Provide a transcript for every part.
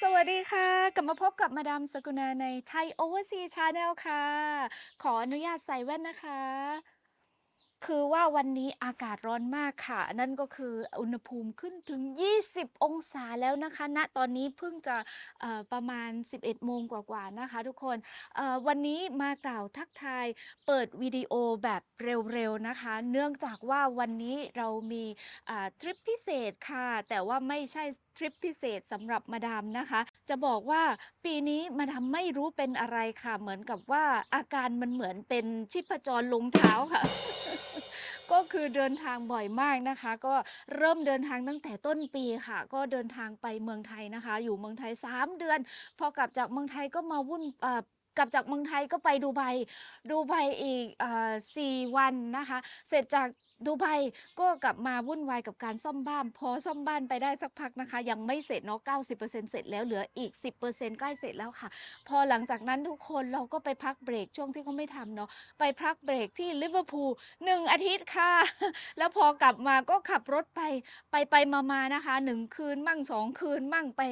สวัสดีค่ะ กลับมาพบกับมาดามสกุณาในไทยโอเวอร์ซีชาแนลค่ะ ขออนุญาตใส่แว่นนะคะ คือว่าวันนี้อากาศร้อนมากค่ะ นั่นก็คืออุณหภูมิขึ้นถึง 20 องศาแล้วนะคะ ณ ตอนนี้เพิ่งจะประมาณ 11 โมงกว่าๆนะคะ ทุกคนวันนี้มากล่าวทักทายเปิดวิดีโอแบบเร็วๆนะคะ เนื่องจากว่าวันนี้เรามีทริปพิเศษค่ะ แต่ว่าไม่ใช่ทริปพิเศษสำหรับมาดามนะคะ จะบอกว่าปีนี้มาดามไม่รู้เป็นอะไรค่ะ เหมือนกับว่าอาการมันเหมือนเป็นชีพจรลงเท้าค่ะ ก็คือเดินทางบ่อยมากนะคะ ก็เริ่มเดินทางตั้งแต่ต้นปีค่ะ ก็เดินทางไปเมืองไทยนะคะ อยู่เมืองไทย 3 เดือน พอกลับจากเมืองไทยก็มาวุ่นเออกลับจากเมืองไทยก็ไปดูไบดูไบอีกอ่อสี่วันนะคะ เสร็จจาก ดูไบก็กลับมาวุ่นวายกับการซ่อมบ้าน พอซ่อมบ้านไปได้สักพักนะคะ ยังไม่เสร็จเนาะ90%เสร็จแล้วเหลืออีก 10%ใกล้เสร็จแล้วค่ะ พอหลังจากนั้นทุกคนเราก็ไปพักเบรกช่วงที่เขาไม่ทำเนาะไปพักเบรกที่ลิเวอร์พูลหนึ่งอาทิตย์ค่ะ แล้วพอกลับมาก็ขับรถไปไปไปมามานะคะหนึ่งคืนมั่งสองคืนมั่งไป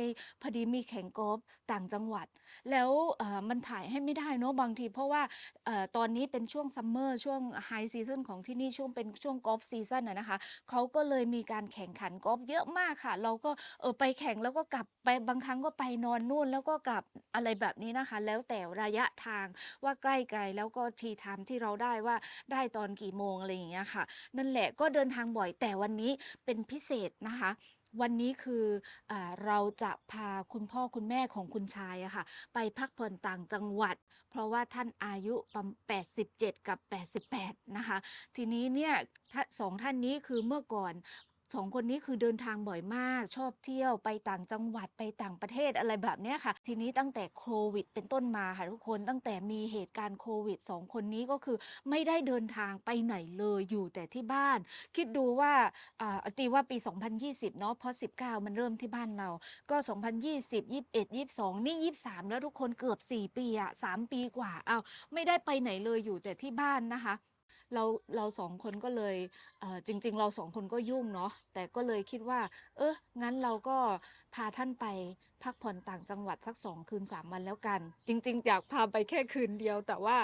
พอดีมีแข่งกอล์ฟต่างจังหวัด แล้วเออมันถ่ายให้ไม่ได้เนาะบางที เพราะว่าเออตอนนี้เป็นช่วงซัมเมอร์ช่วงไฮซีซันของที่นี่ช่วงเป็นช่วงกอล์ฟซีซันนะคะเขาก็เลยมีการแข่งขันกอล์ฟเยอะมากค่ะ เราก็เออไปแข่งแล้วก็กลับไปบางครั้งก็ไปนอนนู่นแล้วก็กลับอะไรแบบนี้นะคะ แล้วแต่ระยะทางว่าใกล้ไกลแล้วก็ทีไทม์ที่เราได้ว่าได้ตอนกี่โมงอะไรอย่างเงี้ยค่ะ นั่นแหละก็เดินทางบ่อยแต่วันนี้เป็นพิเศษนะคะ วันนี้คืออเราจะพาคุณพ่อคุณแม่ของคุณชายอะค่ะ ไปพักผ่อนต่างจังหวัด เพราะว่าท่านอายุประมาณ87 กับ 88 นะคะ ทีนี้เนี่ยถ้าสองท่านนี้คือเมื่อก่อน สองคนนี้คือเดินทางบ่อยมาก ชอบเที่ยวไปต่างจังหวัดไปต่างประเทศอะไรแบบเนี้ยค่ะ ทีนี้ตั้งแต่โควิด เป็นต้นมาค่ะทุกคนตั้งแต่มีเหตุการณ์โควิดสองคนนี้ก็คือไม่ได้เดินทางไปไหนเลยอยู่แต่ที่บ้าน คิดดูว่าอตีว่าปี 2020 เนาะเพราะ 19 มันเริ่มที่บ้านเรา ก็ 2020 21 22 นี่ 23 แล้วทุกคนเกือบ 4 ปีอะ3ปีกว่าอ้าวไม่ได้ไปไหนเลยอยู่แต่ที่บ้านนะคะ เราเราสองคนก็เลยเออจริง ๆ เราสองคนก็ยุ่งเนาะแต่ก็เลยคิดว่า เอองั้นเราก็พาท่านไปพักผ่อนต่างจังหวัดสักสองคืนสามวันแล้วกัน จริง ๆ อยากพาไปแค่คืนเดียว แต่ว่า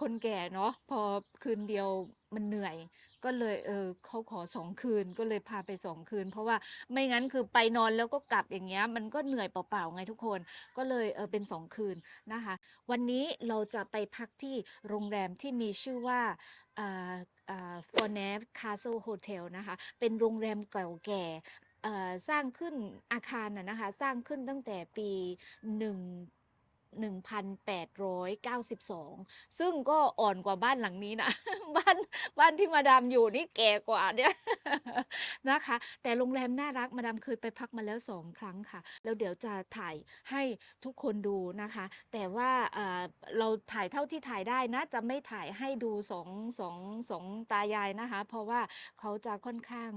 คนแก่เนาะพอคืนเดียว มันเหนื่อย ก็เลยเออเขาขอสองคืนก็เลยพาไปสองคืน เพราะว่าไม่งั้นคือไปนอนแล้วก็กลับอย่างเงี้ยมันก็เหนื่อยเปล่าๆไงทุกคน ก็เลยเออเป็นสองคืนนะคะ วันนี้เราจะไปพักที่โรงแรมที่มีชื่อว่าอ่าอ่า f o r n e v Castle Hotel นะคะ เป็นโรงแรมเก่าแก่อ่อสร้างขึ้นอาคารน่ะนะคะ สร้างขึ้นตั้งแต่ปีหนึ่ง 1892 ซึ่งก็อ่อนกว่าบ้านหลังนี้นะ บ้านบ้านที่มาดามอยู่นี่แก่กว่าเนี่ยนะคะ แต่โรงแรมน่ารักมาดามเคยไปพักมาแล้วสองครั้งค่ะ แล้วเดี๋ยวจะถ่ายให้ทุกคนดูนะคะ แต่ว่าเเราถ่ายเท่าที่ถ่ายได้นะ จะไม่ถ่ายให้ดูสองสองสองตายายนะคะ เพราะว่าเขาจะค่อนข้าง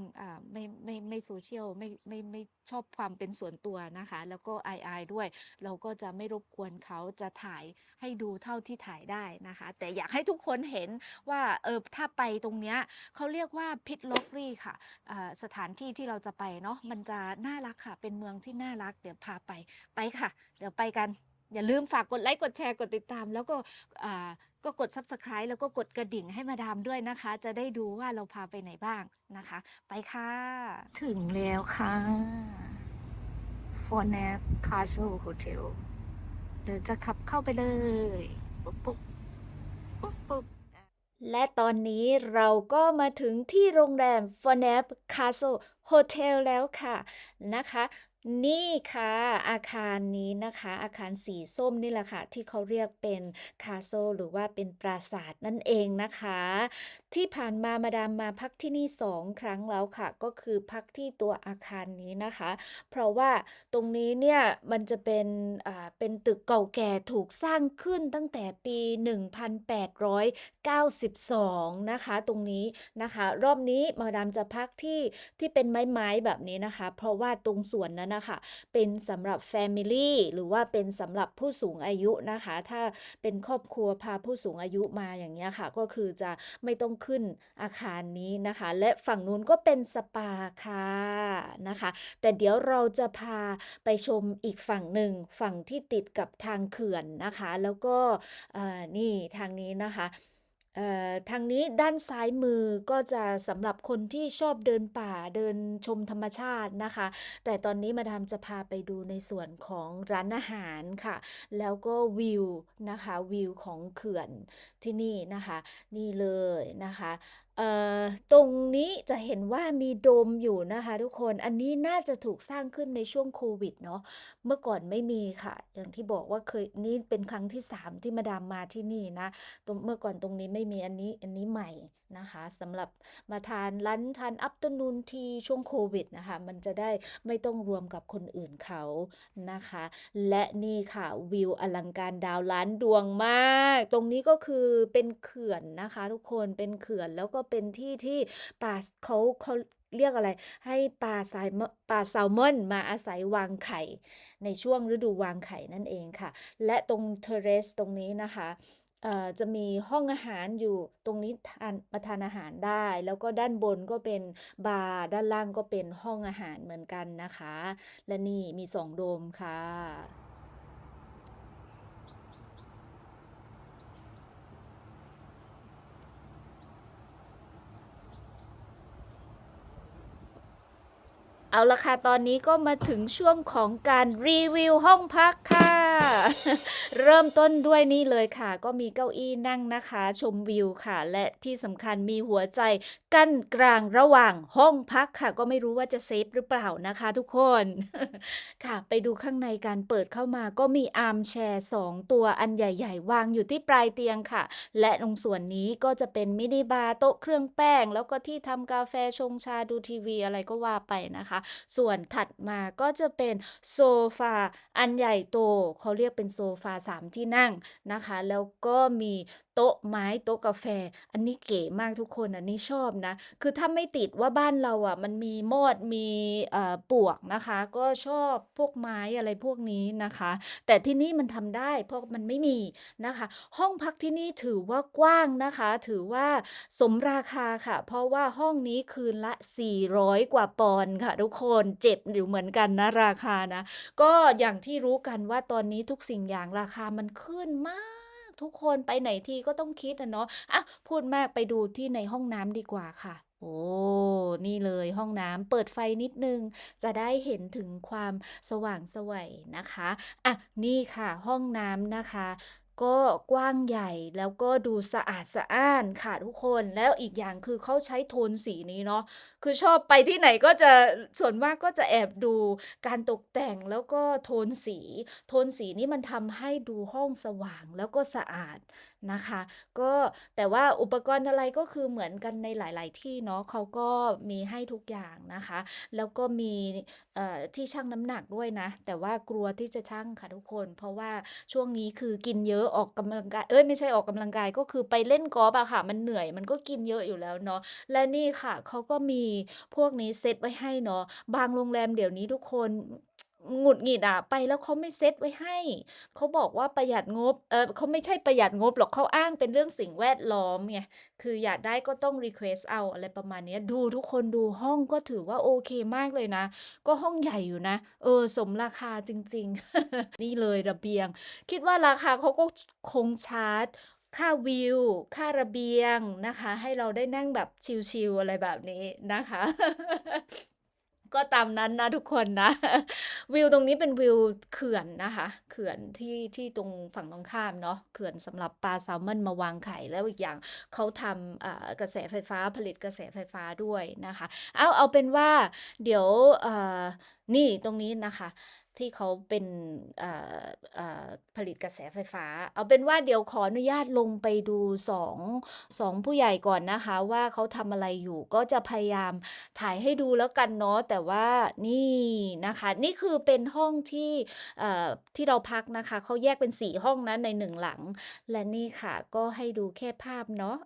ไม่ไม่ไม่โซเชียลไม่ไม่ไม่ชอบความเป็นส่วนตัวนะคะ แล้วก็อายอายด้วย เราก็จะไม่รบกวนเขาจะถ่ายให้ดูเท่าที่ถ่ายได้นะคะ แต่อยากให้ทุกคนเห็นว่าเออถ้าไปตรงเนี้ยเขาเรียกว่าพิทล็อกรีค่ะสถานที่ที่เราจะไปเนาะมันจะน่ารักค่ะ เป็นเมืองที่น่ารักเดี๋ยวพาไปไปค่ะ เดี๋ยวไปกันอย่าลืมฝากกดไลค์ กดแชร์ กดติดตาม แล้วก็อ่าก็กด Subscribe แล้วก็กดกระดิ่งให้มาดามด้วยนะคะ จะได้ดูว่าเราพาไปไหนบ้างนะคะ ไปค่ะ ถึงแล้วค่ะ f o r n a p Castle Hotel เดี๋ยวจะขับเข้าไปเลยปุ๊บปุ๊บปุ๊บปุ๊บและตอนนี้เราก็มาถึงที่โรงแรม f o r n a p Castle Hotel แล้วค่ะนะคะนี่ค่ะ อาคารนี้นะคะ อาคารสีส้มนี่แหละค่ะ ที่เขาเรียกเป็น Castle หรือว่าเป็นปราสาทนั่นเองนะคะ ที่ผ่านมามาดามมาพักที่นี่สองครั้งแล้วค่ะ ก็คือพักที่ตัวอาคารนี้นะคะ เพราะว่าตรงนี้เนี่ยมันจะเป็นอ่าเป็นตึกเก่าแก่ถูกสร้างขึ้นตั้งแต่ปี 1892 นะคะ ตรงนี้นะคะ รอบนี้มาดามจะพักที่ที่เป็นไม้ๆแบบนี้นะคะ เพราะว่าตรงส่วนนั้นนะคะ เป็นสำหรับแฟมิลีหรือว่าเป็นสำหรับผู้สูงอายุนะคะ ถ้าเป็นครอบครัวพาผู้สูงอายุมาอย่างเงี้ยค่ะ ก็คือจะไม่ต้องขึ้นอาคารนี้นะคะ และฝั่งนู้นก็เป็นสปาค่ะนะคะ แต่เดี๋ยวเราจะพาไปชมอีกฝั่งหนึ่งฝั่งที่ติดกับทางเขื่อนนะคะ แล้วก็นี่ทางนี้นะคะ ทางนี้ด้านซ้ายมือก็จะสำหรับคนที่ชอบเดินป่าเดินชมธรรมชาตินะคะ แต่ตอนนี้มาดามจะพาไปดูในส่วนของร้านอาหารค่ะ แล้วก็วิวนะคะวิวของเขื่อนที่นี่นะคะ นี่เลยนะคะ เอ่อตรงนี้จะเห็นว่ามีโดมอยู่นะคะทุกคน อันนี้น่าจะถูกสร้างขึ้นในช่วงโควิดเนาะ เมื่อก่อนไม่มีค่ะ อย่างที่บอกว่าเคยนี่เป็นครั้งที่ 3 ที่มาดามมาที่นี่นะตรงเมื่อก่อนตรงนี้ไม่มีอันนี้อันนี้ใหม่นะคะสำหรับมาทานลันทานอาฟเตอร์นูนทีช่วงโควิดนะคะ มันจะได้ไม่ต้องรวมกับคนอื่นเขานะคะ และนี่ค่ะวิวอลังการดาวล้านดวงมาก ตรงนี้ก็คือเป็นเขื่อนนะคะ ทุกคนเป็นเขื่อนแล้วก็เป็นที่ที่ปลาเขาเขาเรียกอะไร ให้ปลาไซมอนปลาแซลมอนมาอาศัยวางไข่ ในช่วงฤดูวางไข่นั่นเองค่ะ และตรง Terrace ตรงนี้นะคะจะมีห้องอาหารอยู่ตรงนี้ทานมาทานอาหารได้ แล้วก็ด้านบนก็เป็นบาร์ด้านล่างก็เป็นห้องอาหารเหมือนกันนะคะ และนี่มี2โดมค่ะ เอาละค่ะตอนนี้ก็มาถึงช่วงของการรีวิวห้องพักค่ะ เริ่มต้นด้วยนี่เลยค่ะ ก็มีเก้าอี้นั่งนะคะ ชมวิวค่ะ และที่สำคัญมีหัวใจกั้นกลางระหว่างห้องพักค่ะ ก็ไม่รู้ว่าจะเซฟหรือเปล่านะคะทุกคน ค่ะ ไปดูข้างในกันเปิดเข้ามาก็มีอาร์มแชร์2ตัวอันใหญ่ ๆ วางอยู่ที่ปลายเตียงค่ะ และตรงส่วนนี้ก็จะเป็นมินิบาร์โต๊ะเครื่องแป้ง แล้วก็ที่ทำกาแฟชงชาดูทีวีอะไรก็ว่าไปนะคะส่วนถัดมาก็จะเป็นโซฟาอันใหญ่โตเขาเรียกเป็นโซฟา3ที่นั่งนะคะ แล้วก็มีโต๊ะไม้โต๊ะกาแฟ อันนี้เก๋มากทุกคนอันนี้ชอบนะ คือถ้าไม่ติดว่าบ้านเราอะมันมีมอดมีเอ่อปวกนะคะ ก็ชอบพวกไม้อะไรพวกนี้นะคะ แต่ที่นี่มันทำได้เพราะมันไม่มีนะคะ ห้องพักที่นี่ถือว่ากว้างนะคะ ถือว่าสมราคาค่ะ เพราะว่าห้องนี้คืนละ 400 กว่าปอนด์ค่ะทุกคนเจ็บอยู่เหมือนกันนะราคานะ ก็อย่างที่รู้กันว่าตอนนี้ทุกสิ่งอย่างราคามันขึ้นมากทุกคนไปไหนทีก็ต้องคิดอะเนาะอะพูดมากไปดูที่ในห้องน้ำดีกว่าค่ะ โอ้ นี่เลยห้องน้ำเปิดไฟนิดนึง จะได้เห็นถึงความสว่างสวยนะคะ อะ นี่ค่ะห้องน้ำนะคะ ก็กว้างใหญ่แล้วก็ดูสะอาดสะอ้านค่ะทุกคนแล้วอีกอย่างคือเขาใช้โทนสีนี้เนาะคือชอบไปที่ไหนก็จะส่วนมากก็จะแอบดูการตกแต่งแล้วก็โทนสี โทนสีนี้มันทำให้ดูห้องสว่างแล้วก็สะอาดนะคะ ก็แต่ว่าอุปกรณ์อะไรก็คือเหมือนกันในหลาย ๆ ที่เนาะเขาก็มีให้ทุกอย่างนะคะ แล้วก็มีที่ชั่งน้ำหนักด้วยนะ แต่ว่ากลัวที่จะชั่งค่ะทุกคน เพราะว่าช่วงนี้คือกินเยอะออกกำลังกายเอ๊ยไม่ใช่ออกกำลังกายก็คือไปเล่นกอล์ฟอะค่ะ มันเหนื่อยมันก็กินเยอะอยู่แล้วเนาะและนี่ค่ะเขาก็มีพวกนี้เซตไว้ให้เนาะบางโรงแรมเดี๋ยวนี้ทุกคน หงุดหงิดอะไปแล้วเขาไม่เซตไว้ให้ เขาบอกว่าประหยัดงบเออเขาไม่ใช่ประหยัดงบหรอกเขาอ้างเป็นเรื่องสิ่งแวดล้อมไงคืออยากได้ก็ต้องรีเควสเอาอะไรประมาณนี้ดูทุกคนดูห้องก็ถือว่าโอเคมากเลยนะ ก็ห้องใหญ่อยู่นะ เออ สมราคาจริง ๆ นี่เลยระเบียง คิดว่าราคาเขาก็คงชาร์จค่าวิว ค่าระเบียงนะคะ ให้เราได้นั่งแบบชิลๆอะไรแบบนี้นะคะ ก็ตามนั้นนะทุกคนนะ วิวตรงนี้เป็นวิวเขื่อนนะคะ เขื่อนที่ที่ตรงฝั่งตรงข้ามเนาะเขื่อนสำหรับปลาแซลมอนมาวางไข่แล้วอีกอย่างเขาทำกระแสไฟฟ้าผลิตกระแสไฟฟ้าด้วยนะคะ เอาเอาเป็นว่าเดี๋ยวนี่ตรงนี้นะคะ ที่เขาเป็นผลิตกระแสไฟฟ้า เอาเป็นว่าเดี๋ยวขออนุญาตลงไปดู2 2ผู้ใหญ่ก่อนนะคะ ว่าเขาทำอะไรอยู่ก็จะพยายามถ่ายให้ดูแล้วกันเนาะแต่ว่านี่นะคะ นี่คือเป็นห้องที่ที่เราพักนะคะเขาแยกเป็น4ห้องนะใน1หลัง และนี่ค่ะก็ให้ดูแค่ภาพเนาะ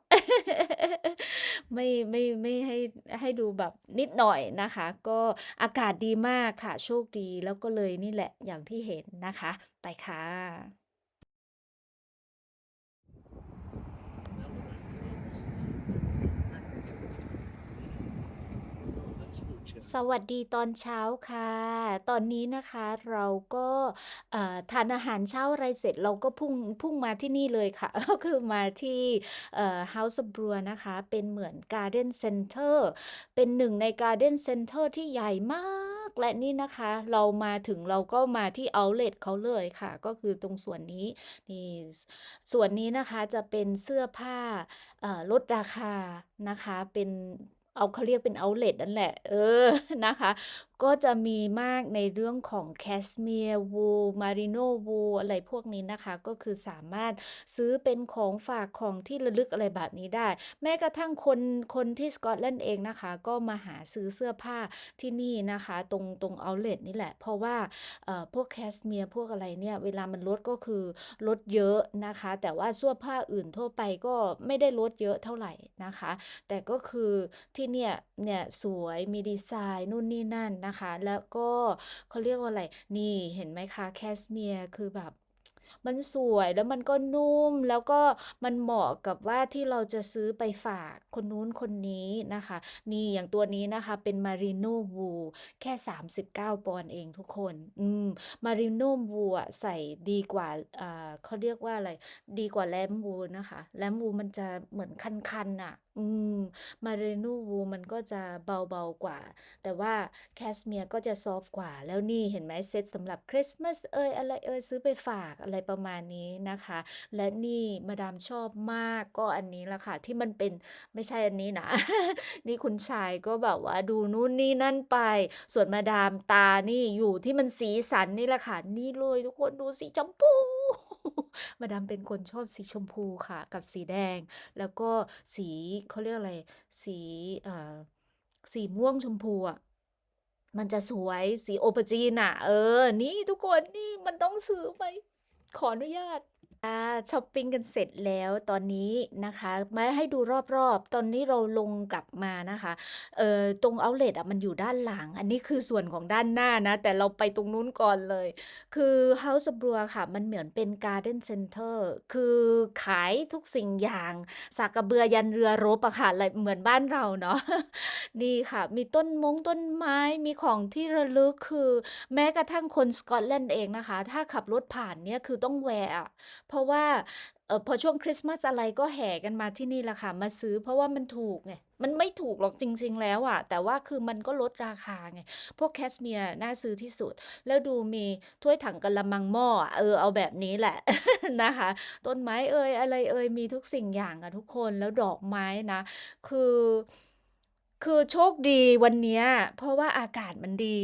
ไม่ไม่ไม่ให้ให้ดูแบบนิดหน่อยนะคะ ก็อากาศดีมากค่ะโชคดีแล้วก็เลยนี่แหละอย่างที่เห็นนะคะ ไปค่ะสวัสดีตอนเช้าค่ะ ตอนนี้นะคะเราก็ทานอาหารเช้าอะไรเสร็จเราก็พุ่งพุ่งมาที่นี่เลยค่ะ ก็คือมาที่เอ่อ House of b r e w นะคะ เป็นเหมือนการ์เดนเซ็นเตอร์เป็นหนึ่งในการ์เดนเซ็นเตอร์ที่ใหญ่มาก และนี่นะคะ เรามาถึงเราก็มาที่เอาต์เลตเขาเลยค่ะ ก็คือตรงส่วนนี้นี่ส่วนนี้นะคะจะเป็นเสื้อผ้าลดราคานะคะเป็นเอาเขาเรียกเป็นเอาเลตนั่นแหละ เออนะคะ ก็จะมีมากในเรื่องของ Cashmere Wool Merino Wool อะไรพวกนี้นะคะ ก็คือสามารถซื้อเป็นของฝากของที่ระลึกอะไรแบบนี้ได้ แม้กระทั่งคนคนที่สกอตแลนด์เองนะคะ ก็มาหาซื้อเสื้อผ้าที่นี่นะคะ ตรงตรงเอาเลตนี่แหละ เพราะว่าเอ่อพวก Cashmere พวกอะไรเนี่ย เวลามันลดก็คือลดเยอะนะคะ แต่ว่าเสื้อผ้าอื่นทั่วไปก็ไม่ได้ลดเยอะเท่าไหร่นะคะ แต่ก็คือที่เนี่ยเนี่ยสวยมีดีไซน์นู่นนี่นั่นนะคะแล้วก็เขาเรียกว่าอะไร นี่เห็นไหมคะ Cashmere คือแบบมันสวยแล้วมันก็นุ่มแล้วก็มันเหมาะกับว่าที่เราจะซื้อไปฝากคนนู้นคนนี้นะคะ นี่อย่างตัวนี้นะคะเป็น Merino Wool แค่ 39 ปอนด์เองทุกคน อืม Merino Wool อะใส่ดีกว่าอ่าเขาเรียกว่าอะไร ดีกว่า Lamb Wool นะคะ Lamb Wool มันจะเหมือนคันๆน่ะอืม Merino Wool มันก็จะเบา ๆ กว่า แต่ว่า Cashmere ก็จะซอฟต์กว่า แล้วนี่เห็นไหมเซตสำหรับคริสต์มาสเอยอะไรเอยซื้อไปฝากอะไรประมาณนี้นะคะ และนี่มาดามชอบมากก็อันนี้ละค่ะ ที่มันเป็นไม่ใช่อันนี้นะ นี่คุณชายก็แบบว่าดูนู่นนี่นั่นไป ส่วนมาดามตานี่อยู่ที่มันสีสันนี่แหละค่ะ นี่เลยทุกคนดูสีชมพู มาดามเป็นคนชอบสีชมพูค่ะ กับสีแดง แล้วก็สีเขาเรียกอะไร สีเอ่อสีม่วงชมพูอะมันจะสวยสีโอปจินอะ เออ นี่ทุกคนนี่มันต้องซื้อไป ขออนุญาต อาช็อปปิ้งกันเสร็จแล้วตอนนี้นะคะ มาให้ดูรอบๆ ตอนนี้เราลงกลับมานะคะเอ่อตรงเอาเลตอะมันอยู่ด้านหลัง อันนี้คือส่วนของด้านหน้านะ แต่เราไปตรงนู้นก่อนเลย คือ House of Brewer ค่ะ มันเหมือนเป็นการ์เดนเซ็นเตอร์คือขายทุกสิ่งอย่างสากกระเบือยันเรือรบอะค่ะไรเหมือนบ้านเราเนาะ นี่ค่ะ มีต้นมงต้นไม้มีของที่ระลึกคือ แม้กระทั่งคนสกอตแลนด์เองนะคะ ถ้าขับรถผ่านเนี่ยคือต้องแวะอะเพราะว่าเออพอช่วงคริสต์มาสอะไรก็แห่กันมาที่นี่ละค่ะ มาซื้อเพราะว่ามันถูกไงมันไม่ถูกหรอกจริง ๆ แล้วอะแต่ว่าคือมันก็ลดราคาไง พวก Cashmere น่าซื้อที่สุด แล้วดูมีถ้วยถังกะละมังหม้อเออเอาแบบนี้แหละ นะคะ ต้นไม้เอยอะไรเอยมีทุกสิ่งอย่างอะทุกคนแล้วดอกไม้นะ คือ คือโชคดีวันนี้เพราะว่าอากาศมันดี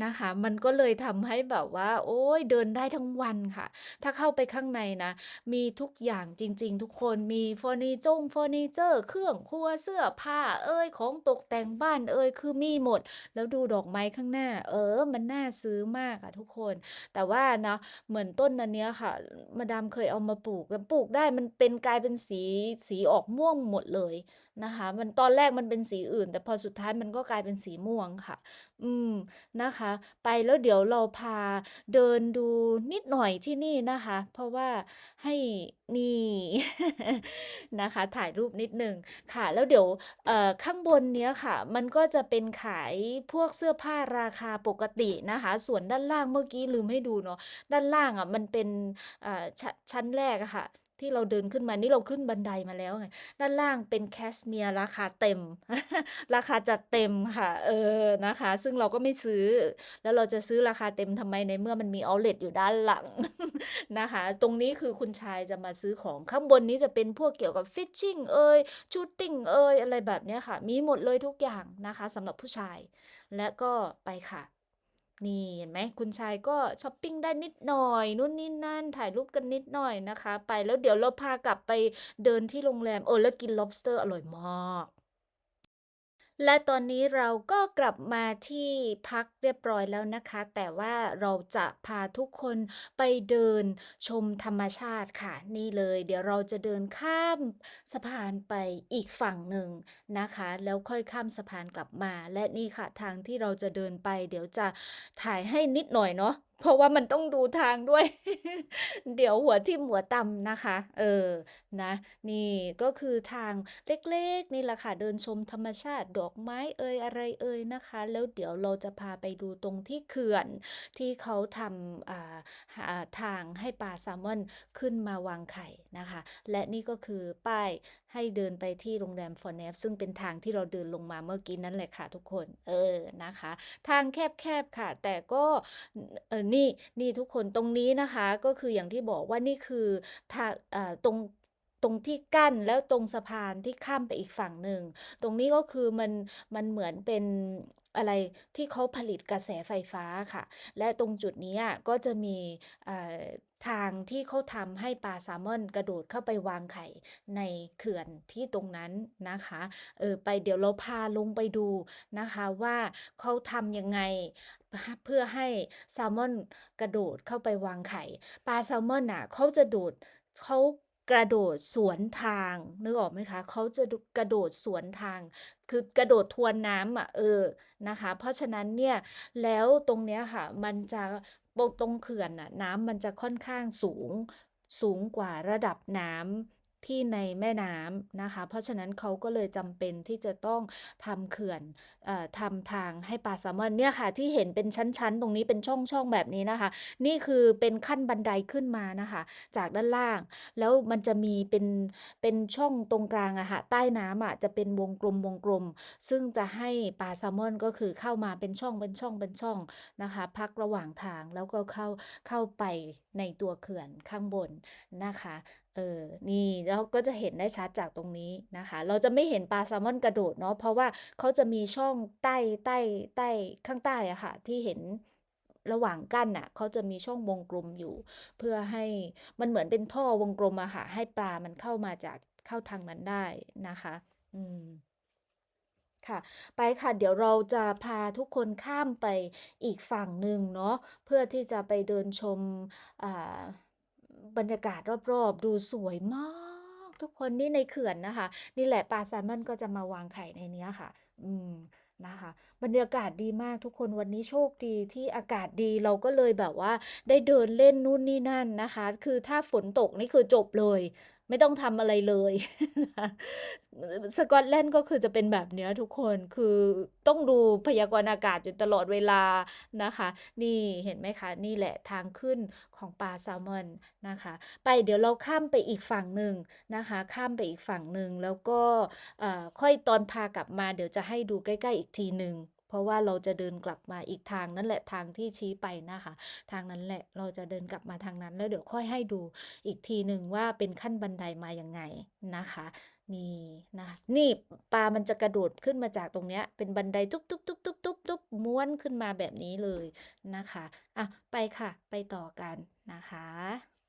นะคะ มันก็เลยทำให้แบบว่า โอ๊ยเดินได้ทั้งวันค่ะ ถ้าเข้าไปข้างในนะ มีทุกอย่างจริง ๆ ทุกคนมีเฟอร์นิเจอร์เฟอร์นิเชอร์ เครื่องครัวเสื้อผ้า เอ้ยของตกแต่งบ้านเอ้ยคือมีหมด แล้วดูดอกไม้ข้างหน้า เออ มันน่าซื้อมากอะทุกคน แต่ว่านะเหมือนต้นอันเนี้ยค่ะ มาดามเคยเอามาปลูกแล้วปลูกได้มันเป็นกลายเป็นสีสีออกม่วงหมดเลยนะคะ มันตอนแรกมันเป็นสีอื่น แต่พอสุดท้ายมันก็กลายเป็นสีม่วงค่ะ อืมนะคะ ไปแล้วเดี๋ยวเราพาเดินดูนิดหน่อยที่นี่นะคะ เพราะว่าให้นี่ นะคะ ถ่ายรูปนิดหนึ่งค่ะ แล้วเดี๋ยวข้างบนเนี้ยค่ะ มันก็จะเป็นขายพวกเสื้อผ้าราคาปกตินะคะ ส่วนด้านล่างเมื่อกี้ลืมให้ดูเนาะด้านล่างอะมันเป็นชชั้นแรกอะค่ะ ที่เราเดินขึ้นมานี่เราขึ้นบันไดมาแล้วไงด้านล่างเป็น Cashmere ราคาเต็ม ราคาจัดเต็มค่ะ เออนะคะ ซึ่งเราก็ไม่ซื้อ แล้วเราจะซื้อราคาเต็มทำไมในเมื่อมันมีเอาเลตอยู่ด้านหลังนะคะ ตรงนี้คือคุณชายจะมาซื้อของข้างบนนี้จะเป็นพวกเกี่ยวกับ Fishing เอย Shooting เอยอะไรแบบนี้ค่ะ มีหมดเลยทุกอย่างนะคะสำหรับผู้ชาย และก็ไปค่ะ นี่เห็นไหมคุณชายก็ช้อปปิ้งได้นิดหน่อยนู่นนี่นั่นถ่ายรูปกันนิดหน่อยนะคะ ไปแล้วเดี๋ยวเราพากลับไปเดินที่โรงแรมโอ้แล้วกิน Lobster อร่อยมาก และตอนนี้เราก็กลับมาที่พักเรียบร้อยแล้วนะคะ แต่ว่าเราจะพาทุกคนไปเดินชมธรรมชาติค่ะ นี่เลย เดี๋ยวเราจะเดินข้ามสะพานไปอีกฝั่งหนึ่งนะคะ แล้วค่อยข้ามสะพานกลับมา และนี่ค่ะทางที่เราจะเดินไป เดี๋ยวจะถ่ายให้นิดหน่อยเนาะเพราะว่ามันต้องดูทางด้วย เดี๋ยวหัวทิ่มหัวต่ำนะคะ เออ นะ นี่ก็คือทางเล็กๆ นี่แหละค่ะ เดินชมธรรมชาติดอกไม้เอ่ยอะไรเอ่ยนะคะ แล้วเดี๋ยวเราจะพาไปดูตรงที่เขื่อนที่เขาทำอ่าอ่าทางให้ปลาแซลมอนขึ้นมาวางไข่นะคะ และนี่ก็คือป้าย ให้เดินไปที่โรงแรม Fornef ซึ่งเป็นทางที่เราเดินลงมาเมื่อกี้นั่นแหละค่ะทุกคน เออนะคะ ทางแคบๆค่ะ แต่ก็เออนี่นี่ทุกคนตรงนี้นะคะ ก็คืออย่างที่บอกว่านี่คือทางอ่ตรงตรงที่กั้นแล้วตรงสะพานที่ข้ามไปอีกฝั่งหนึ่ง ตรงนี้ก็คือมันมันเหมือนเป็นอะไรที่เขาผลิตกระแสไฟฟ้าค่ะ และตรงจุดนี้ก็จะมีอ่า ทางที่เขาทำให้ปลาแซลมอนกระโดดเข้าไปวางไข่ในเขื่อนที่ตรงนั้นนะคะเออไปเดี๋ยวเราพาลงไปดูนะคะว่าเขาทำยังไงเพื่อให้แซลมอนกระโดดเข้าไปวางไข่ปลาแซลมอนน่ะเขาจะโดดเขากระโดดสวนทางนึกออกไหมคะ?เขาจะกระโดดสวนทาง คือกระโดดทวนน้ำอะเออนะคะ เพราะฉะนั้นเนี่ยแล้วตรงเนี้ยค่ะมันจะ ตรงตรงเขื่อนน่ะน้ำมันจะค่อนข้างสูง สูงกว่าระดับน้ำ ที่ในแม่น้ำนะคะ เพราะฉะนั้นเขาก็เลยจำเป็นที่จะต้องทำเขื่อนอทำทางให้ปลาแซลมอนเนี่ยค่ะ ที่เห็นเป็นชั้นๆ ตรงนี้เป็นช่องๆแบบนี้นะคะ นี่คือเป็นขั้นบันไดขึ้นมานะคะ จากด้านล่าง แล้วมันจะมีเป็นเป็นช่องตรงกลางอะค่ะใต้น้ำอะจะเป็นวงกลมๆซึ่งจะให้ปลาแซลมอนก็คือเข้ามาเป็นช่องเป็นช่องเป็นช่องนะคะ พักระหว่างทางแล้วก็เข้าเข้าไปในตัวเขื่อนข้างบนนะคะ เออ นี่แล้วก็จะเห็นได้ชัดจากตรงนี้นะคะ เราจะไม่เห็นปลาแซลมอนกระโดดเนาะ เพราะว่าเขาจะมีช่องใต้ใต้ใต้ข้างใต้อะค่ะ ที่เห็นระหว่างกั้นน่ะเขาจะมีช่องวงกลมอยู่ เพื่อให้มันเหมือนเป็นท่อวงกลมอะค่ะ ให้ปลามันเข้ามาจากเข้าทางนั้นได้นะคะ อืมค่ะ ไปค่ะ เดี๋ยวเราจะพาทุกคนข้ามไปอีกฝั่งหนึ่งเนาะเพื่อที่จะไปเดินชมอ่า บรรยากาศรอบๆ ดูสวยมากทุกคนนี่ในเขื่อนนะคะ นี่แหละปลาแซลมอนก็จะมาวางไข่ในเนี้ยค่ะ อืมนะคะบรรยากาศดีมากทุกคนวันนี้โชคดีที่อากาศดีเราก็เลยแบบว่าได้เดินเล่นนู่นนี่นั่นนะคะ คือถ้าฝนตกนี่คือจบเลย ไม่ต้องทำอะไรเลยสกอตแลนด์ก็คือจะเป็นแบบเนี้ยทุกคนคือต้องดูพยากรณ์อากาศอยู่ตลอดเวลานะคะ นี่เห็นไหมคะ?นี่แหละทางขึ้นของปลาแซลมอนนะคะ ไปเดี๋ยวเราข้ามไปอีกฝั่งหนึ่งนะคะ ข้ามไปอีกฝั่งหนึ่งแล้วก็ค่อยตอนพากลับมาเดี๋ยวจะให้ดูใกล้ ๆ อีกทีหนึ่ง เพราะว่าเราจะเดินกลับมาอีกทางนั่นแหละทางที่ชี้ไปนะคะ ทางนั้นแหละเราจะเดินกลับมาทางนั้น แล้วเดี๋ยวค่อยให้ดูอีกทีหนึ่งว่าเป็นขั้นบันไดมายังไงนะคะนี่นะคะนี่ปลามันจะกระโดดขึ้นมาจากตรงเนี้ยเป็นบันไดตุ๊บๆๆๆๆม้วนขึ้นมาแบบนี้เลยนะคะอะไปค่ะ ไปต่อกันนะคะ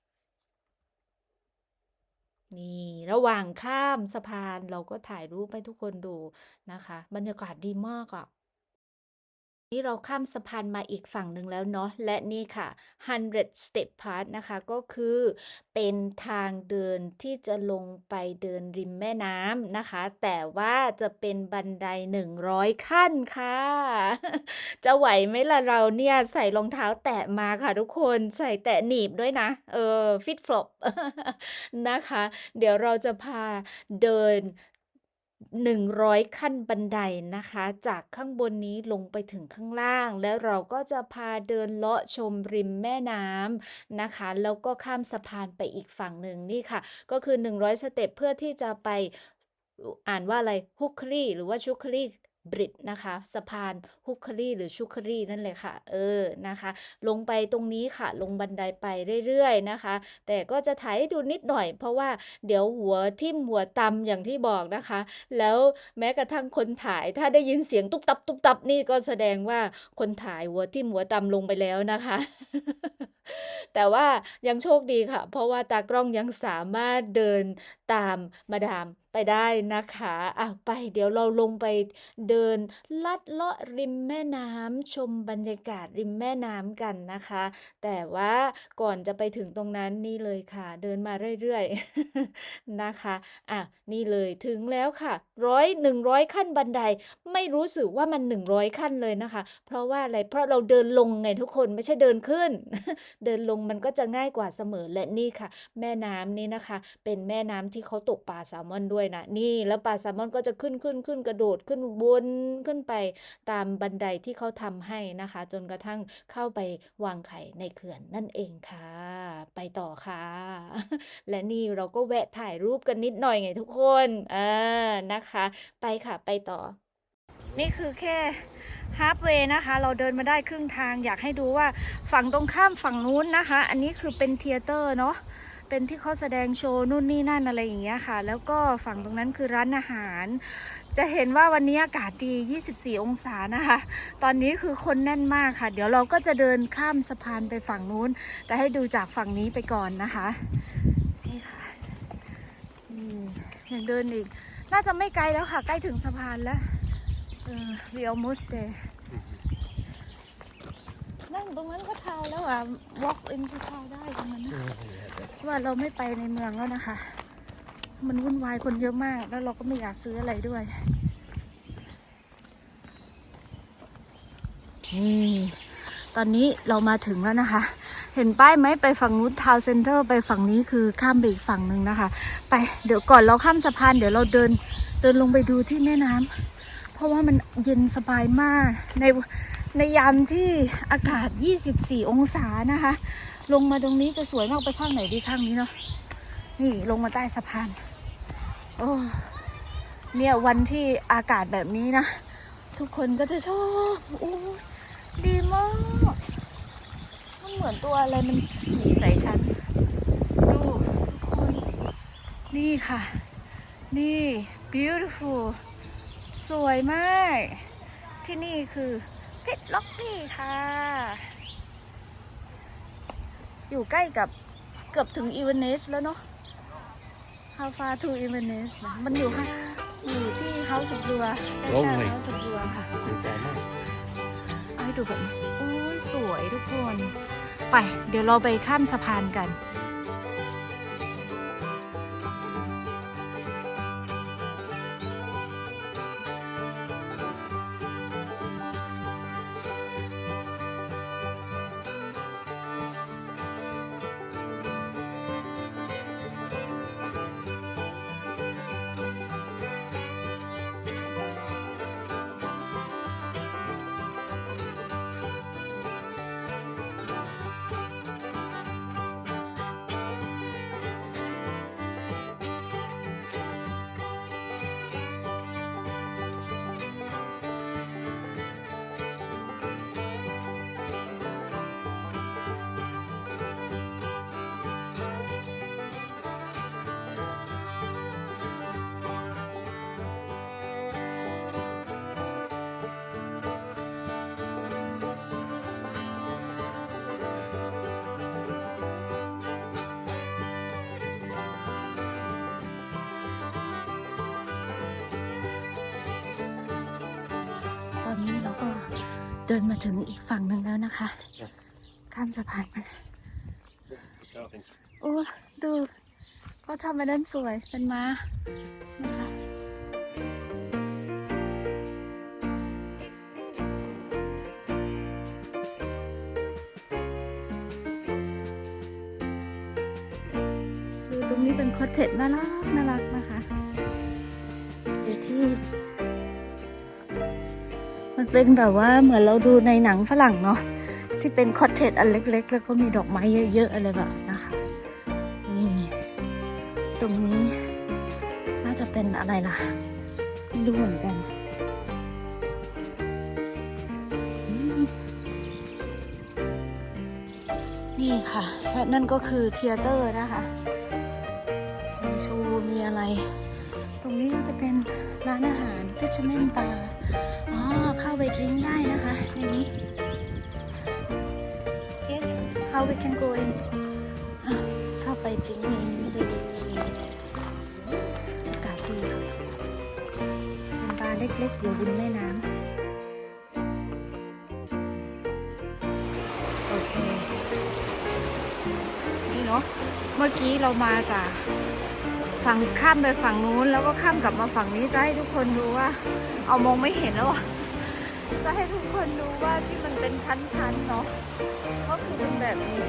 นี่ระหว่างข้ามสะพานเราก็ถ่ายรูปให้ทุกคนดูนะคะ บรรยากาศดีมากอะ นี่เราข้ามสะพานมาอีกฝั่งหนึ่งแล้วเนาะและนี่ค่ะ 100 Step Path นะคะก็คือเป็นทางเดินที่จะลงไปเดินริมแม่น้ำนะคะ แต่ว่าจะเป็นบันได 100 ขั้นค่ะ จะไหวไหมล่ะเราเนี่ยใส่รองเท้าแตะมาค่ะทุกคนใส่แตะหนีบด้วยนะ เออ Flip-flop นะคะ เดี๋ยวเราจะพาเดิน 100 ขั้นบันไดนะคะ จากข้างบนนี้ลงไปถึงข้างล่าง แล้วเราก็จะพาเดินเลาะชมริมแม่น้ำนะคะ แล้วก็ข้ามสะพานไปอีกฝั่งหนึ่งนี่ค่ะ ก็คือ 100 สเต็ปเพื่อที่จะไปอ่านว่าอะไรฮุกคลีหรือว่าชูคลี Shookery Bridge นะคะสะพาน Hookery หรือ Shookery นั่นแหละค่ะเออนะคะ ลงไปตรงนี้ค่ะ ลงบันไดไปเรื่อยๆนะคะ แต่ก็จะถ่ายให้ดูนิดหน่อย เพราะว่าเดี๋ยวหัวทิ่มหัวตำอย่างที่บอกนะคะ แล้วแม้กระทั่งคนถ่ายถ้าได้ยินเสียงตุ๊บตับๆนี่ก็แสดงว่าคนถ่ายหัวทิ่มหัวตำลงไปแล้วนะคะแต่ว่ายังโชคดีค่ะ เพราะว่าตากล้องยังสามารถเดินตามมาดาม ไปได้นะคะอ้าวไปเดี๋ยวเราลงไปเดินลัดเลาะริมแม่น้ำชมบรรยากาศริมแม่น้ำกันนะคะ แต่ว่าก่อนจะไปถึงตรงนั้นนี่เลยค่ะ เดินมาเรื่อยๆนะคะอะนี่เลยถึงแล้วค่ะร้อยหนึ่งร้อยขั้นบันไดไม่รู้สึกว่ามัน100ขั้นเลยนะคะ เพราะว่าอะไรเพราะเราเดินลงไงทุกคนไม่ใช่เดินขึ้น เดินลงมันก็จะง่ายกว่าเสมอและนี่ค่ะ แม่น้ำนี่นะคะ เป็นแม่น้ำที่เขาตกปลาแซลมอนด้วยนะนี่แล้วปลาแซลมอนก็จะขึ้นขึ้นขึ้นกระโดดขึ้นวนขึ้นไปตามบันไดที่เขาทำให้นะคะ จนกระทั่งเข้าไปวางไข่ในเขื่อนนั่นเองค่ะ ไปต่อค่ะ และนี่เราก็แวะถ่ายรูปกันนิดหน่อยไงทุกคนเออนะคะ ไปค่ะไปต่อนี่คือแค่ฮา f เวย์นะคะ เราเดินมาได้ครึ่งทางอยากให้ดูว่าฝั่งตรงข้ามฝั่งนู้นนะคะ อันนี้คือเป็นเทเตอร์เนาะ เป็นที่เขาแสดงโชว์นู่นนี่นั่นอะไรอย่างเงี้ยค่ะ แล้วก็ฝั่งตรงนั้นคือร้านอาหาร จะเห็นว่าวันนี้อากาศดี 24 องศานะคะ ตอนนี้คือคนแน่นมากค่ะ เดี๋ยวเราก็จะเดินข้ามสะพานไปฝั่งนู้น แต่ให้ดูจากฝั่งนี้ไปก่อนนะคะนี่ค่ะนี่ยังเดินอีก น่าจะไม่ไกลแล้วค่ะ ใกล้ถึงสะพานแล้วเออ we almost there นั่งตรงนั้นก็ทาวแล้วอะ walk into town ได้ตรงนั้นนะว่าเราไม่ไปในเมืองแล้วนะคะ มันวุ่นวายคนเยอะมาก แล้วเราก็ไม่อยากซื้ออะไรด้วยนี่ตอนนี้เรามาถึงแล้วนะคะ เห็นป้ายไหมไปฝั่งนู้นทาวเซ็นเตอร์ไปฝั่งนี้คือข้ามไปอีกฝั่งหนึ่งนะคะ ไปเดี๋ยวก่อนเราข้ามสะพานเดี๋ยวเราเดินเดินลงไปดูที่แม่น้ำเพราะว่ามันเย็นสบายมากใน ในยามที่อากาศ 24 องศานะคะ ลงมาตรงนี้จะสวยมากไปข้างไหนดีข้างนี้เนาะนี่ลงมาใต้สะพาน โอ้เนี่ยวันที่อากาศแบบนี้นะ ทุกคนก็จะชอบโอ้ดีมากมันเหมือนตัวอะไรมันฉี่ใส่ฉัน ดูทุกคน นี่ค่ะ นี่ beautiful สวยมาก ที่นี่คือ เพชรล็อกนี่ค่ะ อยู่ใกล้กับเกือบถึงอีเวเนสแล้วเนาะ How far to Inverness นะมันอยู่ค่ะอยู่ที่ House of เรือใกล้โอ้ๆย House of เรือค่ะดีใจมากเอาให้ดูแบบนี้โอ้ยสวยทุกคน ไป เดี๋ยวเราไปข้ามสะพานกัน เดินมาถึงอีกฝั่งหนึ่งแล้วนะคะ ข้ามสะพานมาโอ้ดูเขาทำมาด้านสวยเป็นม้านะคะคือตรงนี้เป็นคอเทจน่ารักน่ารัก เป็นแบบว่าเหมือนเราดูในหนังฝรั่งเนาะที่เป็นคอตเทจอันเล็ก ๆ แล้วก็มีดอกไม้เยอะๆอะไรแบบนะคะนี่ตรงนี้น่าจะเป็นอะไรล่ะไม่รู้เหมือนกันนี่ค่ะและนั่นก็คือเทเตอร์นะคะ มีโชว์มีอะไร ตรงนี้ก็จะเป็นร้านอาหาร Fisherman Bar อ๋ อ๋อ เข้าไปดริงได้นะคะในนี้ yes how we can go in เข้าไปดริงในนี้เลยอากาศดีเล็กๆ อยู่ริมแม่น้ำโอเค นี่เนาะเมื่อกี้เรามาจาก ฝั่งข้ามไปฝั่งนู้น แล้วก็ข้ามกลับมาฝั่งนี้จะให้ทุกคนดูว่า เอามองไม่เห็นแล้วอะจะให้ทุกคนดูว่าที่มันเป็นชั้นๆเนาะก็คือเป็นแบบนี้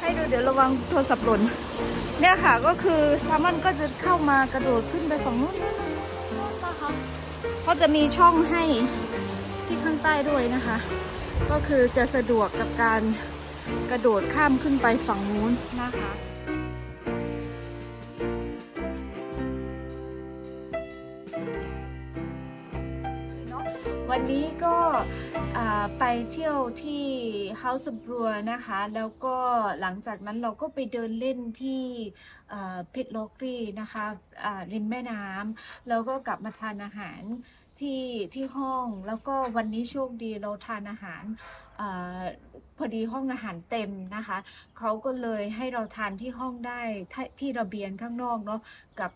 ให้ดูเดี๋ยวระวังโทรศัพท์หล่นเนี่ยค่ะก็คือแซลมอนก็จะเข้ามากระโดดขึ้นไปฝั่งนู้นนะคะก็จะมีช่องให้ที่ข้างใต้ด้วยนะคะ ก็คือจะสะดวกกับการกระโดดข้ามขึ้นไปฝั่งนู้นนะคะ วันนี้ก็ไปเที่ยวที่ House of Brew นะคะ แล้วก็หลังจากนั้นเราก็ไปเดินเล่นที่พิทโลกรีนะคะริมแม่น้ำแล้วก็กลับมาทานอาหารที่ที่ห้องแล้วก็วันนี้โชคดีเราทานอาหารอพอดีห้องอาหารเต็มนะคะ เขาก็เลยให้เราทานที่ห้องได้ที่ระเบียงข้างนอกเนาะกับ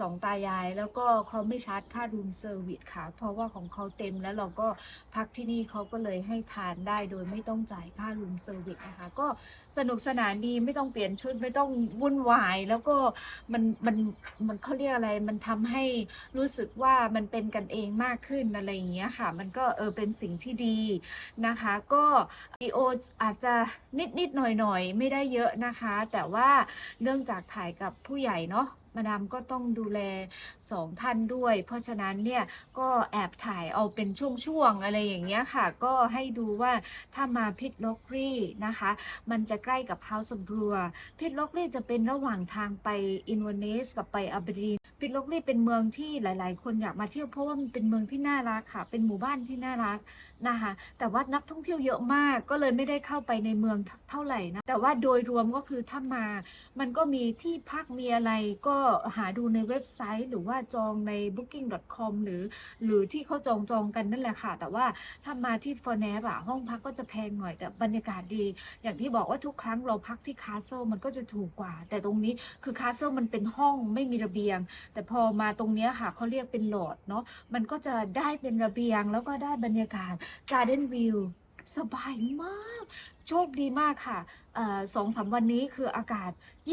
สองตายาย แล้วก็เขาไม่ชาร์จค่ารูมเซอร์วิสค่ะ เพราะว่าของเขาเต็มแล้วเราก็พักที่นี่เขาก็เลยให้ทานได้โดยไม่ต้องจ่ายค่ารูมเซอร์วิสนะคะ ก็สนุกสนานดีไม่ต้องเปลี่ยนชุดไม่ต้องวุ่นวาย แล้วก็มันมันมันเขาเรียกอะไรมันทำให้รู้สึกว่ามันเป็นกันเองมากขึ้นอะไรอย่างเงี้ยค่ะ มันก็เออเป็นสิ่งที่ดีนะคะ ก็วีโออาจจะนิดนิดหน่อยหน่อยไม่ได้เยอะนะคะ แต่ว่าเนื่องจากถ่ายกับผู้ใหญ่เนาะ มาดามก็ต้องดูแลสองท่านด้วย เพราะฉะนั้นเนี่ยก็แอบถ่ายเอาเป็นช่วงๆอะไรอย่างเงี้ยค่ะ ก็ให้ดูว่าถ้ามาพิทล็อกรีนะคะ มันจะใกล้กับ House of b r e w พิทล็อกรีจะเป็นระหว่างทางไปอินเวเนสกับไปอับดีน พิทล็อกรีเป็นเมืองที่หลาย ๆ คนอยากมาเที่ยวเพราะว่ามันเป็นเมืองที่น่ารักค่ะ เป็นหมู่บ้านที่น่ารักนะคะ แต่ว่านักท่องเที่ยวเยอะมากก็เลยไม่ได้เข้าไปในเมืองเท่าไหร่นะ แต่ว่าโดยรวมก็คือถ้ามา มันก็มีที่พักมีอะไรก็หาดูในเว็บไซต์ หรือว่าจองใน booking.com หรือ หรือที่เขาจองจองกันนั่นแหละค่ะ แต่ว่าถ้ามาที่ f o r n a p อะห้องพักก็จะแพงหน่อยแต่บรรยากาศดี อย่างที่บอกว่าทุกครั้งเราพักที่คาสเซิลมันก็จะถูกกว่า แต่ตรงนี้คือคาสเซิลมันเป็นห้องไม่มีระเบียงแต่พอมาตรงเนี้ยค่ะเขาเรียกเป็นโหลดเนาะมันก็จะได้เป็นระเบียงแล้วก็ได้บรรยากาศ Garden View สบายมาก โชคดีมากค่ะสองสามวันนี้คืออากาศ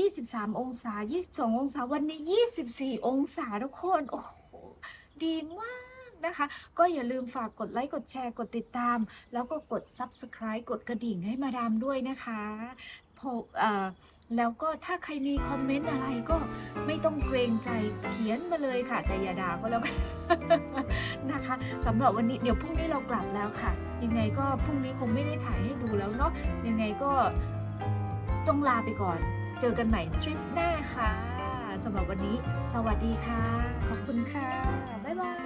23 องศา 22 องศา วันนี้ 24 องศาทุกคน โอ้โห ดีมากนะคะ ก็อย่าลืมฝากกดไลค์ กดแชร์ กดติดตาม แล้วก็กด Subscribe กดกระดิ่งให้มาดามด้วยนะคะ แล้วก็ถ้าใครมีคอมเมนต์อะไรก็ไม่ต้องเกรงใจเขียนมาเลยค่ะ แต่อย่าด่าก็แล้วกันนะคะสำหรับวันนี้เดี๋ยวพรุ่งนี้เรากลับแล้วค่ะ ยังไงก็พรุ่งนี้คงไม่ได้ถ่ายให้ดูแล้วเนาะยังไงก็ต้องลาไปก่อน เจอกันใหม่ทริปหน้าค่ะสำหรับวันนี้ สวัสดีค่ะ ขอบคุณค่ะ บ๊ายบาย